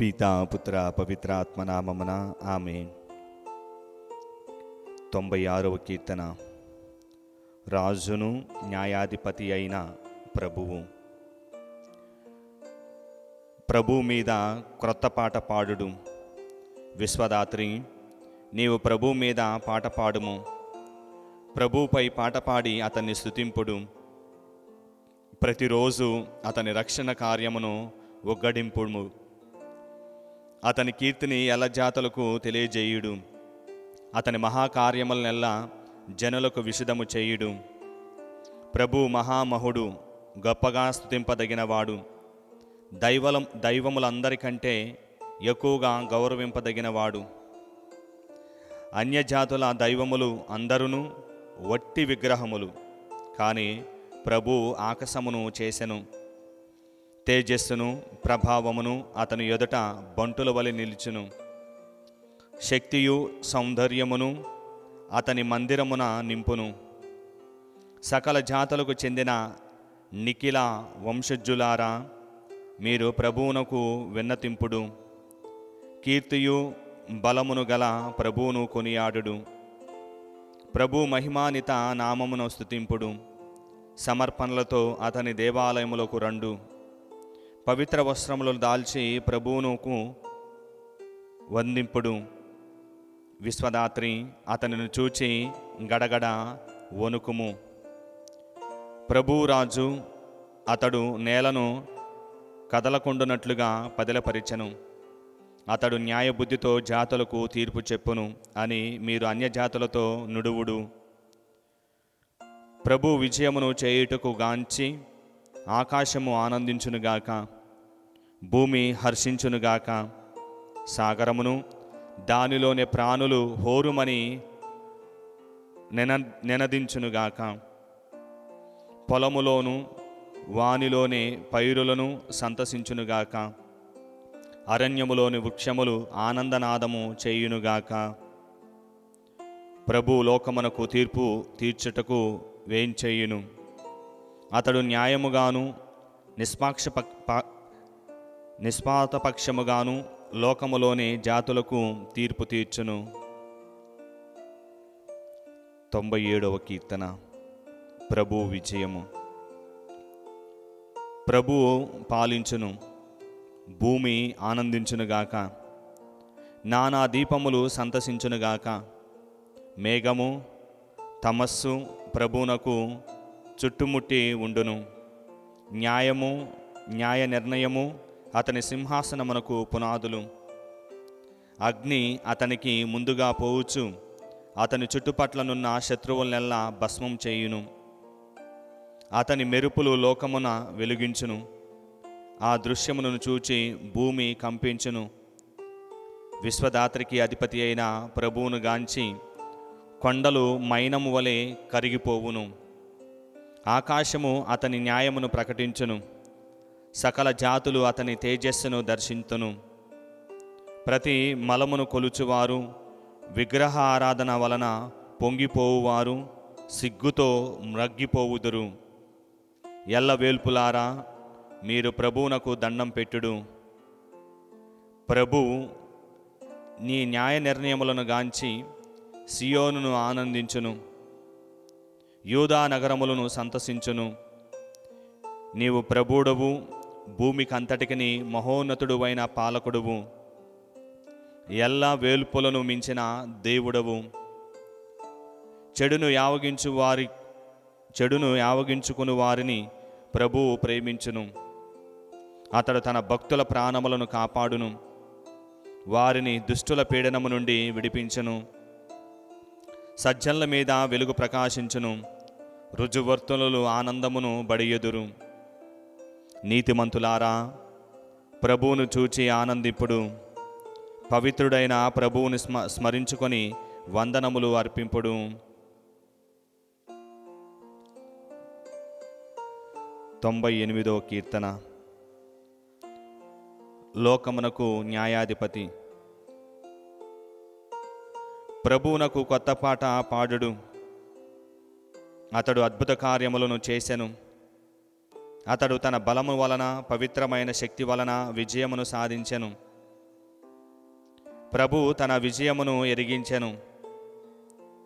పితా పుత్ర పవిత్రాత్మ నామమున ఆమె తొంభై ఆరవ కీర్తన. రాజును న్యాయాధిపతి అయిన ప్రభువు. ప్రభు మీద క్రొత్త పాట పాడుడు. విశ్వదాత్రి నీవు ప్రభు మీద పాట పాడుము. ప్రభుపై పాట పాడి అతన్ని స్థుతింపుడు ప్రతిరోజు అతని రక్షణ కార్యమును ఒగ్గడింపుము అతని కీర్తిని ఎల్లజాతులకు తెలియజేయుడు. అతని మహాకార్యములనెల్లా జనులకు విషదము చేయుడు. ప్రభు మహామహుడు గొప్పగా స్థుతింపదగినవాడు దైవలం దైవములందరికంటే ఎక్కువగా గౌరవింపదగినవాడు. అన్యజాతుల దైవములు అందరును వట్టి విగ్రహములు. కానీ ప్రభు ఆకాశమును చేసెను. తేజస్సును ప్రభావమును అతని ఎదుట బంటుల వలె నిలుచును. శక్తియు సౌందర్యమును అతని మందిరమున నింపును. సకల జాతులకు చెందిన నిఖిల వంశజులారా మీరు ప్రభువునకు విన్నతింపుడు. కీర్తియు బలమును గల ప్రభువును కొనియాడుడు. ప్రభు మహిమానిత నామమును స్థుతింపుడు సమర్పణలతో అతని దేవాలయములకు రండు. పవిత్ర వస్త్రములను దాల్చి ప్రభువునుకు వందింపుడు విశ్వదాత్రి అతనిని చూచి గడగడ వణుకుము. ప్రభురాజు అతడు నేలను కదలకుండునట్లుగా పదిలపరిచెను. అతడు న్యాయబుద్ధితో జాతులకు తీర్పు చెప్పును అని మీరు అన్యజాతులతో నుడువుడు. ప్రభు విజయమును చేయుటకు గాంచి ఆకాశము ఆనందించునుగాక భూమి హర్షించునుగాక సాగరమును దానిలోని ప్రాణులు హోరుమని నెన నెనదించునుగాక. పొలములోను వానిలోని పైరులను సంతసించునుగాక. అరణ్యములోని వృక్షములు ఆనందనాదము చేయునుగాక. ప్రభు లోకమునకు తీర్పు తీర్చుటకు వేయించేయును అతడు న్యాయముగాను నిష్పాక్షప నిష్పాతపక్షముగాను లోకములోని జాతులకు తీర్పు తీర్చును. తొంభై ఏడవ కీర్తన. ప్రభు విజయము. ప్రభువు పాలించును భూమి ఆనందించునుగాక నానా దీపములు సంతసించునుగాక మేఘము తమస్సు ప్రభువునకు చుట్టుముట్టి ఉండును. న్యాయము న్యాయ నిర్ణయము అతని సింహాసనమునకు పునాదులు. అగ్ని అతనికి ముందుగా పోవచ్చు అతని చుట్టుపట్లనున్న శత్రువులనెల్లా భస్మం చేయును. అతని మెరుపులు లోకమున వెలుగించును. ఆ దృశ్యమును చూచి భూమి కంపించును. విశ్వదాత్రికి అధిపతి అయిన ప్రభువును గాంచి కొండలు మైనము వలె కరిగిపోవును. ఆకాశము అతని న్యాయమును ప్రకటించును. సకల జాతులు అతని తేజస్సును దర్శించును. ప్రతి మలమును కొలుచువారు విగ్రహ ఆరాధన వలన పొంగిపోవువారు సిగ్గుతో మ్రగ్గిపోవుదురు. ఎల్లవేల్పులారా మీరు ప్రభువునకు దండం పెట్టుడు. ప్రభు నీ న్యాయ నిర్ణయములను గాంచి సియోనును ఆనందించును. యూదా నగరములను సంతసించును. నీవు ప్రభుడవు భూమికంతటికిని మహోన్నతుడువైన పాలకుడువు. ఎల్ల వేల్పులను మించిన దేవుడవు. చెడును యావగించు వారి చెడును యావగించుకుని వారిని ప్రభువు ప్రేమించును. అతడు తన భక్తుల ప్రాణములను కాపాడును. వారిని దుష్టుల పీడనము నుండి విడిపించును. సజ్జనుల మీద వెలుగు ప్రకాశించును. రుజువర్తులు ఆనందమును బడియెదురు నీతిమంతులారా ప్రభువును చూచి ఆనందిప్పుడు పవిత్రుడైన ప్రభువుని స్మ స్మరించుకొని వందనములు అర్పింపుడు. తొంభై ఎనిమిదో కీర్తన. లోకమునకు న్యాయాధిపతి. ప్రభువునకు కొత్త పాట పాడుడు. అతడు అద్భుత కార్యములను చేసెను. అతడు తన బలము వలన పవిత్రమైన శక్తి వలన విజయమును సాధించెను. ప్రభు తన విజయమును ఎరిగించెను.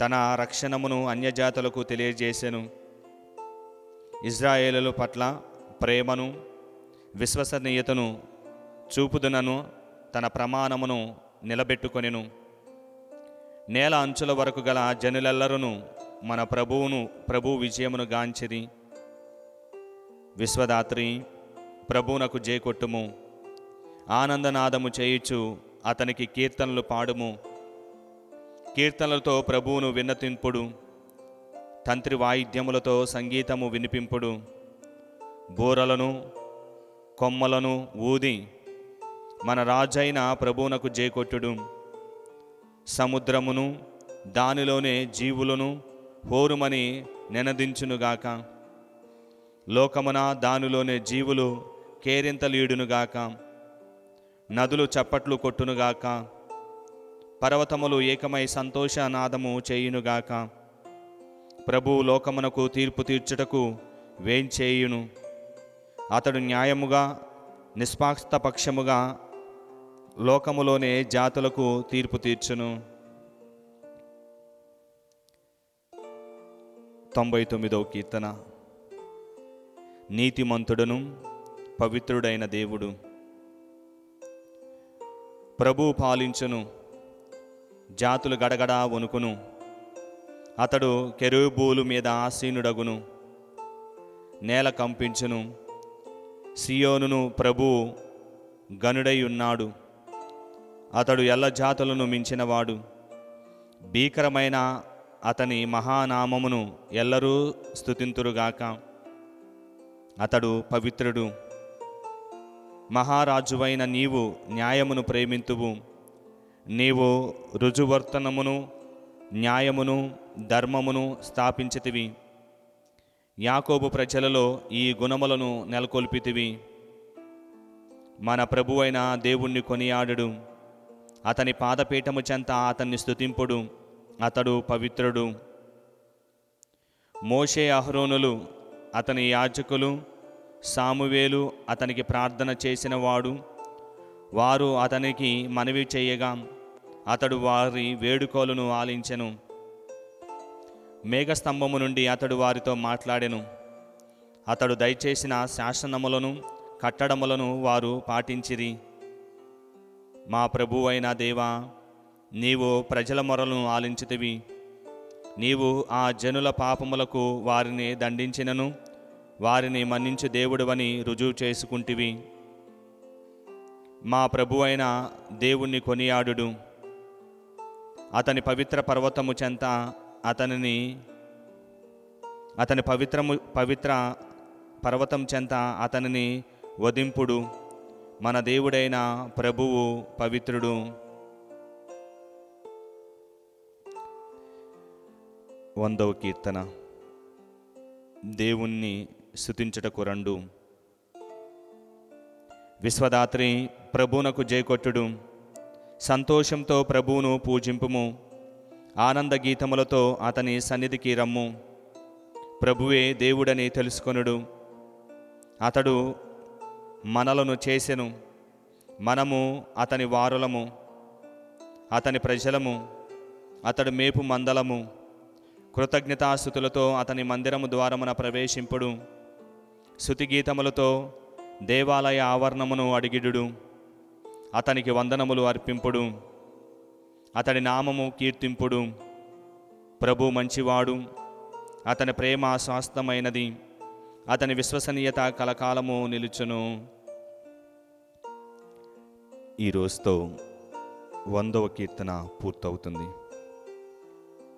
తన రక్షణమును అన్యజాతులకు తెలియజేసెను. ఇజ్రాయేలుల పట్ల ప్రేమను విశ్వసనీయతను చూపుదునను తన ప్రమాణమును నిలబెట్టుకొనెను. నేల అంచుల వరకు గల జనులెల్లరూ మన ప్రభువును ప్రభు విజయమును గాంచిరి. విశ్వదాత్రి ప్రభువునకు జేకొట్టుము ఆనందనాదము చేయుచు అతనికి కీర్తనలు పాడుము. కీర్తనలతో ప్రభువును విన్నతింపుడు. తంత్రి వాయిద్యములతో సంగీతము వినిపింపుడు. బూరలను కొమ్మలను ఊది మన రాజైన ప్రభువునకు జేకొట్టుడు సముద్రమును దానిలోనే జీవులను హోరుమని నెనదించునుగాక. లోకమున దానిలోనే జీవులు కేరింతలీడునుగాక. నదులు చప్పట్లు కొట్టునుగాక. పర్వతములు ఏకమై సంతోషనాదము చేయునుగాక. ప్రభు లోకమునకు తీర్పు తీర్చుటకు వేంచేయును. అతడు న్యాయముగా నిష్పాక్షపక్షముగా లోకములోనే జాతులకు తీర్పు తీర్చును. తొంభై తొమ్మిదవ కీర్తన. నీతిమంతుడును పవిత్రుడైన దేవుడు. ప్రభు పాలించును. జాతులు గడగడా వణుకును. అతడు కెరూబూలు మీద ఆసీనుడగును. నేల కంపించును. సియోనును ప్రభు గనుడై ఉన్నాడు. అతడు ఎల్ల జాతులను మించినవాడు. భీకరమైన అతని మహానామమును ఎల్లరూ స్థుతింతురుగాక అతడు పవిత్రుడు. మహారాజువైన నీవు న్యాయమును ప్రేమింతువు. నీవు రుజువర్తనమును న్యాయమును ధర్మమును స్థాపించితివి. యాకోబు ప్రజలలో ఈ గుణములను నెలకొల్పితివి. మన ప్రభువైన దేవుణ్ణి కొనియాడుడు. అతని పాదపీఠము చెంత అతన్ని స్తుతింపుడు. అతడు పవిత్రుడు. మోషే అహరోనులు అతని యాజకులు సామువేలు అతనికి ప్రార్థన చేసినవాడు. వారు అతనికి మనవి చేయగా అతడు వారి వేడుకోలను ఆలించెను. మేఘస్తంభము నుండి అతడు వారితో మాట్లాడెను. అతడు దయచేసిన శాసనములను కట్టడములను వారు పాటించిరి. మా ప్రభువైన దేవా నీవు ప్రజల మొరలను ఆలించితివి. నీవు ఆ జనుల పాపములకు వారిని దండించినను. వారిని మన్నించు దేవుడువని రుజువు చేసుకుంటివి. మా ప్రభువైన దేవుణ్ణి కొనియాడుడు. అతని పవిత్ర పర్వతము చెంత అతనిని అతని పవిత్రము పవిత్ర పర్వతం చెంత అతనిని వధింపుడు. మన దేవుడైన ప్రభువు పవిత్రుడు. వందవ కీర్తన. దేవుణ్ణి స్థుతించటకు రెండు. విశ్వదాత్రి ప్రభువునకు జయకొట్టుడు. సంతోషంతో ప్రభువును పూజింపుము. ఆనంద గీతములతో అతని సన్నిధికి రమ్ము. ప్రభువే దేవుడని తెలుసుకొనుడు. అతడు మనలను చేసెను. మనము అతని వారులము. అతని ప్రజలము. అతడు మేపు మందలము. కృతజ్ఞతాస్థుతులతో అతని మందిరము ద్వారమున ప్రవేశింపుడు. శృతిగీతములతో దేవాలయ ఆవరణమును అడిగిడుడు. అతనికి వందనములు అర్పింపుడు. అతడి నామము కీర్తింపుడు. ప్రభు మంచివాడు. అతని ప్రేమ శాస్త్రమైనది అతని విశ్వసనీయత కలకాలము నిలుచును. ఈ రోజుతో వందవ కీర్తన పూర్తవుతుంది.